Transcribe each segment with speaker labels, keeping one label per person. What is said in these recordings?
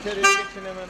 Speaker 1: İçeriye geçin hemen.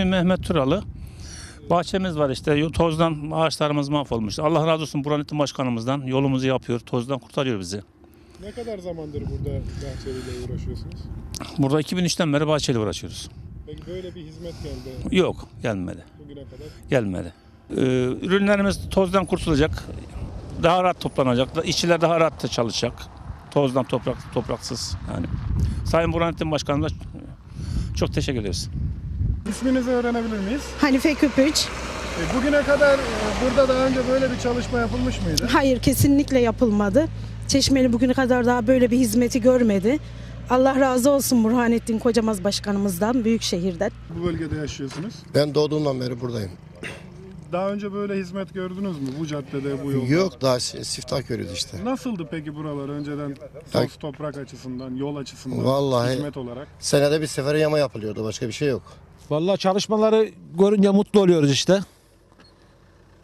Speaker 2: İsmim Mehmet Turalı. Bahçemiz var işte tozdan ağaçlarımız mahvolmuş. Allah razı olsun Burhanettin Başkanımızdan yolumuzu yapıyor, tozdan kurtarıyor bizi.
Speaker 3: Ne kadar zamandır burada bahçeliyle uğraşıyorsunuz?
Speaker 2: Burada 2003'ten beri bahçeyle uğraşıyoruz.
Speaker 3: Peki böyle bir hizmet geldi
Speaker 2: Yok gelmedi,
Speaker 3: bugüne kadar.
Speaker 2: gelmedi. Ee, ürünlerimiz tozdan kurtulacak, daha rahat toplanacak, da- işçiler daha rahat çalışacak. Tozdan toprak topraksız yani. Sayın Burhanettin Başkanımıza çok teşekkür ederiz.
Speaker 3: İsminizi öğrenebilir miyiz?
Speaker 4: Hanife Köpüç.
Speaker 3: E, bugüne kadar e, burada daha önce böyle bir çalışma yapılmış mıydı?
Speaker 4: Hayır kesinlikle yapılmadı. Çeşmeli bugüne kadar daha böyle bir hizmeti görmedi. Allah razı olsun Burhanettin Kocamaz Başkanımızdan, Büyükşehir'den.
Speaker 3: Bu bölgede yaşıyorsunuz.
Speaker 5: Ben doğduğumdan beri buradayım.
Speaker 3: Daha önce böyle hizmet gördünüz mü bu caddede, bu yolda?
Speaker 5: Yok daha si- siftah görüyordu işte.
Speaker 3: Nasıldı peki buralar önceden
Speaker 5: Ya-
Speaker 3: toz toprak açısından, yol açısından,
Speaker 5: Vallahi-
Speaker 3: hizmet olarak?
Speaker 5: Senede bir sefer yama yapılıyordu başka bir şey yok.
Speaker 6: Vallahi çalışmaları görünce mutlu oluyoruz işte.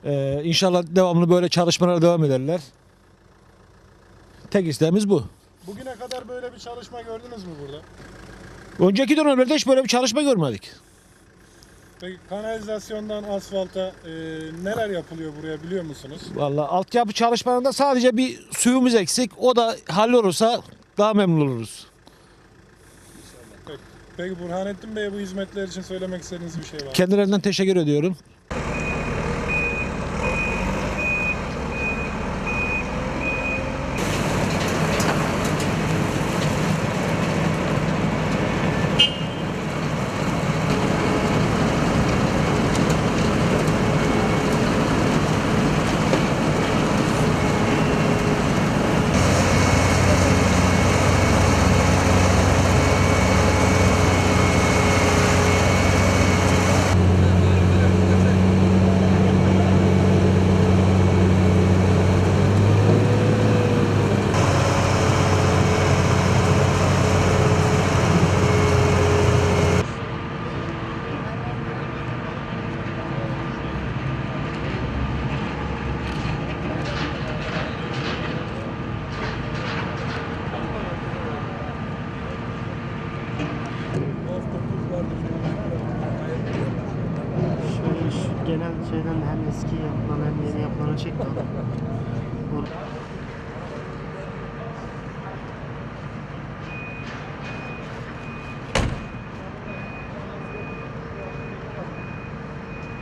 Speaker 6: Ee, inşallah devamlı böyle çalışmalara devam ederler. Tek isteğimiz bu.
Speaker 3: Bugüne kadar böyle bir çalışma gördünüz mü burada?
Speaker 6: Önceki dönemlerde hiç böyle bir çalışma görmedik.
Speaker 3: Peki kanalizasyondan asfalta e, neler yapılıyor buraya biliyor musunuz?
Speaker 6: Vallahi altyapı çalışmalarında sadece bir suyumuz eksik. O da hallolursa daha memnun oluruz.
Speaker 3: Peki Burhanettin Bey'e bu hizmetler için söylemek istediğiniz bir şey var mı?
Speaker 6: Kendilerinden teşekkür ediyorum.
Speaker 7: Genel şeyden hem eski yapılan hem yeni yapılanı çekti. Or-